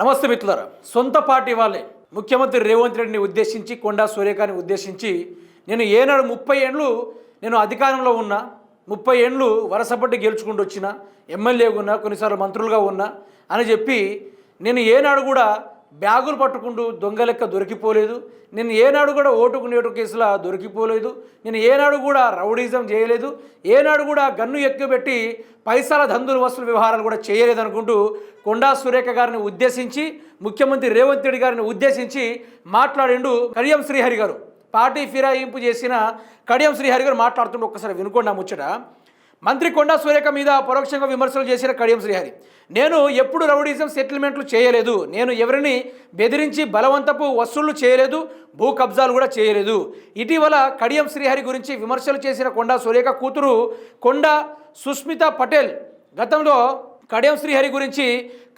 నమస్తే మిత్రులారా. సొంత పార్టీ వాళ్ళే. ముఖ్యమంత్రి రేవంత్ రెడ్డిని ఉద్దేశించి కొండా సూర్యకాని ఉద్దేశించి నేను ఏనాడు ముప్పై ఏండ్లు నేను అధికారంలో ఉన్నా ముప్పై ఏండ్లు వరసపట్టి గెలుచుకుంటూ వచ్చిన ఎమ్మెల్యేగా ఉన్నా కొన్నిసార్లు మంత్రులుగా ఉన్నా అని చెప్పి నేను ఏనాడు కూడా బ్యాగులు పట్టుకుంటూ దొంగ లెక్క దొరికిపోలేదు. నేను ఏనాడు కూడా ఓటుకు నేటు కేసులా దొరికిపోలేదు. నేను ఏనాడు కూడా రౌడీజం చేయలేదు. ఏనాడు కూడా గన్ను ఎక్కబెట్టి పైసల దందులు వసూలు వ్యవహారాలు కూడా చేయలేదు అనుకుంటూ కొండా సురేఖ గారిని ఉద్దేశించి ముఖ్యమంత్రి రేవంత్ రెడ్డి గారిని ఉద్దేశించి మాట్లాడిండు కడియం శ్రీహరి గారు. పార్టీ ఫిరాయింపు చేసిన కడియం శ్రీహరి గారు మాట్లాడుతుంటే ఒక్కసారి వినుకోండి ఆ ముచ్చట. మంత్రి కొండా సురేఖ మీద పరోక్షంగా విమర్శలు చేసిన కడియం శ్రీహరి. నేను ఎప్పుడు రౌడీజం సెటిల్మెంట్లు చేయలేదు. నేను ఎవరిని బెదిరించి బలవంతపు వసూళ్ళు చేయలేదు భూ కబ్జాలు కూడా చేయలేదు. ఇటీవల కడియం శ్రీహరి గురించి విమర్శలు చేసిన కొండా సురేఖ కూతురు కొండా సుస్మిత పటేల్ గతంలో కడియం శ్రీహరి గురించి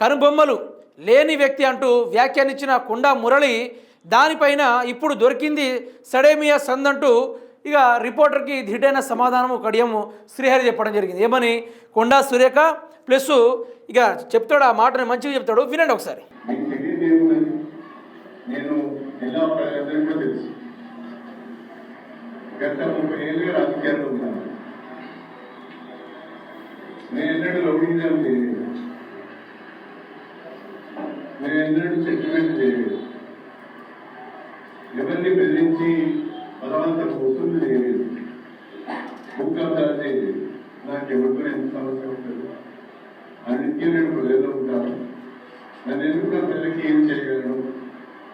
కనుబొమ్మలు లేని వ్యక్తి అంటూ వ్యాఖ్యానించిన కొండా మురళి దానిపైన ఇప్పుడు దొరికింది సడేమియా సందంటూ అంటూ ఇక రిపోర్టర్కి ధిటైన సమాధానము కడియము శ్రీహరి చెప్పడం జరిగింది. ఏమని? కొండా సురేఖ ప్లస్ ఇక చెప్తాడు ఆ మాటని మంచిగా చెప్తాడు. వినండి ఒకసారి. నేను జిల్లా ప్రజలందరికీ తెలుసు. గత ముప్పై ఏళ్ళుగా రాజకీయాల్లో ఉన్నాను. నేను ఎన్నడూ చేయలేదు. నేను ఎన్నడూ సెటిల్మెంట్ చేయలేదు. ఎవరిని బెదిరించి బలవంత వసూలు చేయలేదు భూకబ్జాలు చేయలేదు నాకు ఎవరితో ఎంత సమస్య ఉంటుంది. అందుకే నేను ప్రజల్లో ఉంటాను. నన్ను ఎన్నుకున్న ప్రజలకి ఏం చేయగలను?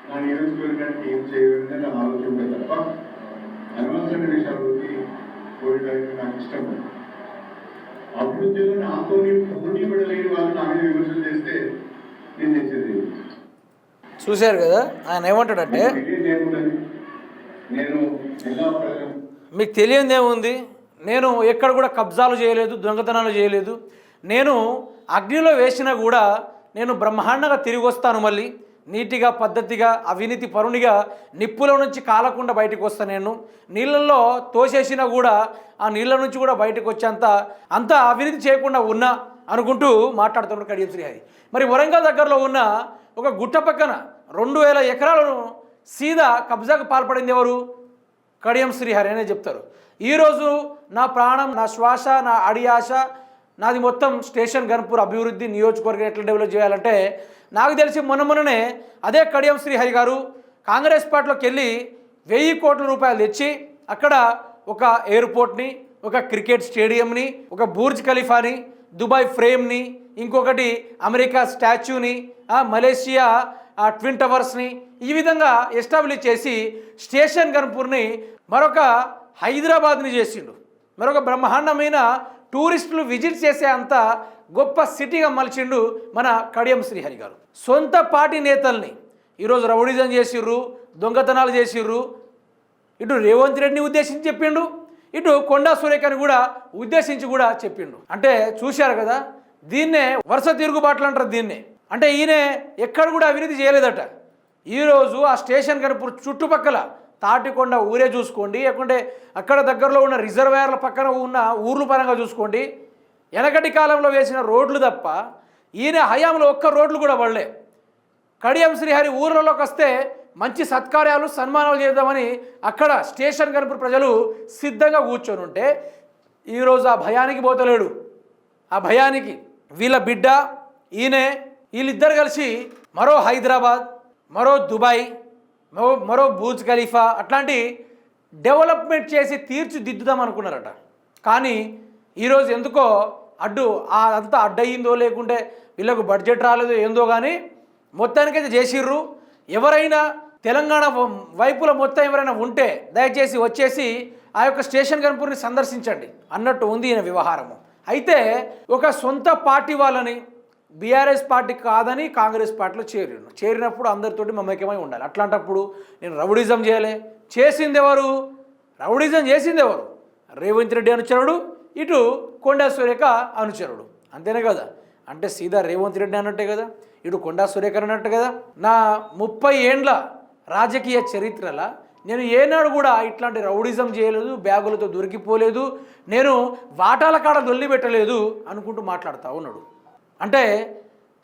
నా నియోజకవర్గానికి ఏం చేయగలను అని ఆలోచన తప్ప అనవసరమైన విషయాలకి కోరడానికి నాకు ఇష్టం లేదు. అభివృద్ధిలో నాతో పోటీ పడలేని వాళ్ళు నా మీద విమర్శలు చేస్తే నేను చేసేది? చూశారు కదా? ఆయన ఏమంటాడంటే నేను మీకు తెలియంది ఏముంది నేను ఎక్కడ కూడా కబ్జాలు చేయలేదు దొంగతనాలు చేయలేదు. నేను అగ్నిలో వేసినా కూడా నేను బ్రహ్మాండంగా తిరిగి వస్తాను మళ్ళీ. నీటిగా పద్ధతిగా అవినీతి పరునిగా నిప్పుల నుంచి కాలకుండా బయటకు వస్తాను నేను. నీళ్ళల్లో తోసేసినా కూడా ఆ నీళ్ళ నుంచి కూడా బయటకు వచ్చేంత అంత అవినీతి చేయకుండా ఉన్నా అనుకుంటూ మాట్లాడుతున్నాడు కడియం శ్రీహరి. మరి వరంగల్ దగ్గరలో ఉన్న ఒక గుట్ట పక్కన రెండు వేల ఎకరాలను సీదా కబ్జాకు పాల్పడింది ఎవరు? కడియం శ్రీహరి అనే చెప్తారు. ఈరోజు నా ప్రాణం నా శ్వాస నా అడియాశ నాది మొత్తం స్టేషన్ గన్పూర్ అభివృద్ధి నియోజకవర్గం ఎట్లా డెవలప్ చేయాలంటే నాకు తెలిసి మొన్న మొన్ననే అదే కడియం శ్రీహరి గారు కాంగ్రెస్ పార్టీలోకి వెళ్ళి వెయ్యి కోట్ల రూపాయలు తెచ్చి అక్కడ ఒక ఎయిర్పోర్ట్ని ఒక క్రికెట్ స్టేడియంని ఒక బూర్జ్ ఖలీఫాని దుబాయ్ ఫ్రేమ్ని ఇంకొకటి అమెరికా స్టాచ్యూని మలేషియా ఆ ట్విన్ టవర్స్ని ఈ విధంగా ఎస్టాబ్లిష్ చేసి స్టేషన్ గన్పూర్ని మరొక హైదరాబాద్ని చేసిండు. మరొక బ్రహ్మాండమైన టూరిస్టులు విజిట్ చేసే అంత గొప్ప సిటీగా మలిచిండు మన కడియం శ్రీహరి గారు. సొంత పార్టీ నేతల్ని ఈరోజు రౌడిజం చేసిర్రు దొంగతనాలు చేసిర్రు. ఇటు రేవంత్ రెడ్డిని ఉద్దేశించి చెప్పిండు ఇటు కొండా సురేఖని కూడా ఉద్దేశించి కూడా చెప్పిండు. అంటే చూశారు కదా దీన్నే వరుస తిరుగుబాట్లు అంటారు దీన్నే. అంటే ఈయన ఎక్కడ కూడా అవినీతి చేయలేదట. ఈరోజు ఆ స్టేషన్ కనుపూర్ చుట్టుపక్కల తాటికొండ ఊరే చూసుకోండి లేకుంటే అక్కడ దగ్గరలో ఉన్న రిజర్వేయర్ల పక్కన ఉన్న ఊర్ల పరంగా చూసుకోండి. వెనకటి కాలంలో వేసిన రోడ్లు తప్ప ఈయన హయాంలో ఒక్క రోడ్లు కూడా పడలే. కడియం శ్రీహరి ఊర్లలోకి వస్తే మంచి సత్కార్యాలు సన్మానాలు చేద్దామని అక్కడ స్టేషన్ కనుపూర్ ప్రజలు సిద్ధంగా కూర్చొని ఉంటే ఈరోజు ఆ భయానికి పోతలేడు ఆ భయానికి వీళ్ళ బిడ్డ ఈయనే వీళ్ళిద్దరు కలిసి మరో హైదరాబాద్ మరో దుబాయ్ మరో మరో బూజ్ ఖలీఫా అట్లాంటి డెవలప్మెంట్ చేసి తీర్చిదిద్దుదాం అనుకున్నారట. కానీ ఈరోజు ఎందుకో అడ్డు అదంతా అంతా అడ్డయిందో లేకుంటే వీళ్ళకు బడ్జెట్ రాలేదో ఏందో కానీ మొత్తానికైతే చేసిర్రు. ఎవరైనా తెలంగాణ వైపుల మొత్తం ఎవరైనా ఉంటే దయచేసి వచ్చేసి ఆ యొక్క స్టేషన్ కనుపూర్ని సందర్శించండి. అన్నట్టు ఉంది ఈయన వ్యవహారము. అయితే ఒక సొంత పార్టీ వాళ్ళని బీఆర్ఎస్ పార్టీ కాదని కాంగ్రెస్ పార్టీలో చేరిను చేరినప్పుడు అందరితోటి మమేకమై ఉండాలి. అట్లాంటప్పుడు నేను రౌడిజం చేయలే. చేసింది ఎవరు రౌడిజం చేసింది ఎవరు రేవంత్ రెడ్డి అనుచరుడు ఇటు కొండా సురేఖ అనుచరుడు. అంతేనే కదా? అంటే సీదా రేవంత్ రెడ్డి అన్నట్టే కదా? ఇటు కొండా సురేఖ అన్నట్టు కదా? నా ముప్పై ఏండ్ల రాజకీయ చరిత్రల నేను ఏనాడు కూడా ఇట్లాంటి రౌడిజం చేయలేదు బ్యాగులతో దొరికిపోలేదు నేను వాటాల కాడ దొల్లి పెట్టలేదు అనుకుంటూ మాట్లాడుతూ ఉన్నాడు. అంటే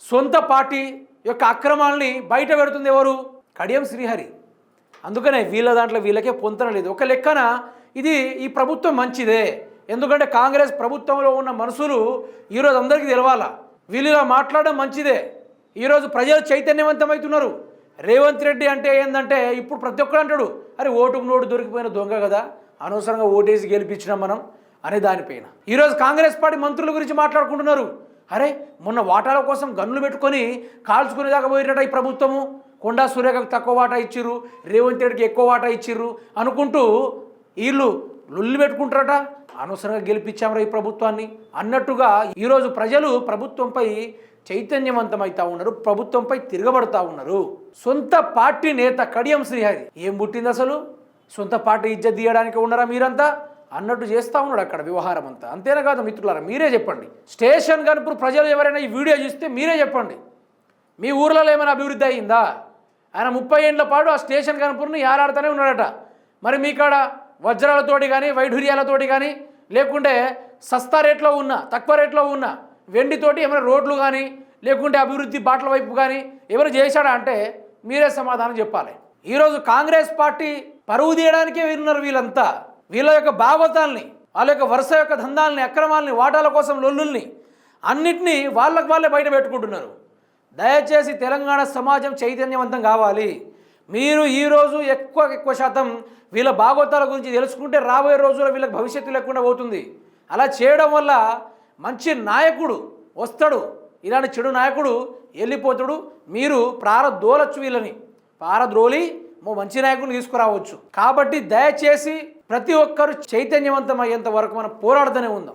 సొంత పార్టీ యొక్క అక్రమాలని బయట పెడుతుంది ఎవరు? కడియం శ్రీహరి. అందుకనే వీళ్ళ దాంట్లో వీళ్ళకే పొంతన లేదు. ఒక లెక్కన ఇది ఈ ప్రభుత్వం మంచిదే. ఎందుకంటే కాంగ్రెస్ ప్రభుత్వంలో ఉన్న మనుషులు ఈరోజు అందరికీ తెలవాలా? వీళ్ళు మాట్లాడడం మంచిదే. ఈరోజు ప్రజలు చైతన్యవంతమవుతున్నారు. రేవంత్ రెడ్డి అంటే ఏంటంటే ఇప్పుడు ప్రతి ఒక్కరు అంటాడు అరే ఓటుకు నోటు దొరికిపోయిన దొంగ కదా అనవసరంగా ఓటేసి గెలిపించినాం మనం అనే దానిపైన. ఈరోజు కాంగ్రెస్ పార్టీ మంత్రుల గురించి మాట్లాడుకుంటున్నారు. అరే మొన్న వాటాల కోసం గన్నులు పెట్టుకొని కాల్చుకునేదాకా పోయినట ఈ ప్రభుత్వము. కొండా సూర్యకు తక్కువ వాటా ఇచ్చిర్రు రేవంత్ రెడ్డికి ఎక్కువ వాటా ఇచ్చిర్రు అనుకుంటూ వీళ్ళు లొల్లి పెట్టుకుంటారట. అనవసరంగా గెలిపించామరా ఈ ప్రభుత్వాన్ని. అన్నట్టుగా ఈరోజు ప్రజలు ప్రభుత్వంపై చైతన్యవంతమవుతా ఉన్నారు ప్రభుత్వంపై తిరగబడతా ఉన్నారు. సొంత పార్టీ నేత కడియం శ్రీహరి ఏం పుట్టింది అసలు సొంత పార్టీ ఇజ్జత్ తీయడానికి ఉన్నారా మీరంతా? అన్నట్టు చేస్తూ ఉన్నాడు అక్కడ వ్యవహారం అంతా. అంతేనా కాదు మిత్రులారా మీరే చెప్పండి. స్టేషన్ కనుక ప్రజలు ఎవరైనా ఈ వీడియో చూస్తే మీరే చెప్పండి. మీ ఊర్లలో ఏమైనా అభివృద్ధి అయ్యిందా ఆయన ముప్పై ఏళ్ళ పాటు ఆ స్టేషన్ కనుపూర్ని ఏలాడుతూనే ఉన్నాడట. మరి మీ కాడ వజ్రాలతోటి కానీ వైఢూర్యాలతోటి కానీ లేకుంటే సస్తా రేట్లో ఉన్న తక్కువ రేట్లో ఉన్న వెండితోటి ఏమైనా రోడ్లు కానీ లేకుంటే అభివృద్ధి బాటల వైపు కానీ ఎవరు చేశాడా అంటే మీరే సమాధానం చెప్పాలి. ఈరోజు కాంగ్రెస్ పార్టీ పరువు తీయడానికే వీరున్నారు వీళ్ళంతా. వీళ్ళ యొక్క భాగవతాల్ని వాళ్ళ యొక్క వరుస యొక్క దందాలని అక్రమాలని వాటాల కోసం లొల్లుల్ని అన్నిటినీ వాళ్ళకు వాళ్ళే బయట పెట్టుకుంటున్నారు. దయచేసి తెలంగాణ సమాజం చైతన్యవంతం కావాలి. మీరు ఈరోజు ఎక్కువ ఎక్కువ శాతం వీళ్ళ భాగవతాల గురించి తెలుసుకుంటే రాబోయే రోజుల్లో వీళ్ళకి భవిష్యత్తు లేకుండా పోతుంది. అలా చేయడం వల్ల మంచి నాయకుడు వస్తాడు. ఇలాంటి చెడు నాయకుడు వెళ్ళిపోతాడు. మీరు ప్రారద్రోలచ్చు వీళ్ళని. పారద్రోలి మో మంచి నాయకుని తీసుకురావచ్చు. కాబట్టి దయచేసి ప్రతి ఒక్కరు చైతన్యవంతం అయ్యేంత వరకు మనం పోరాడుతూనే ఉందాం.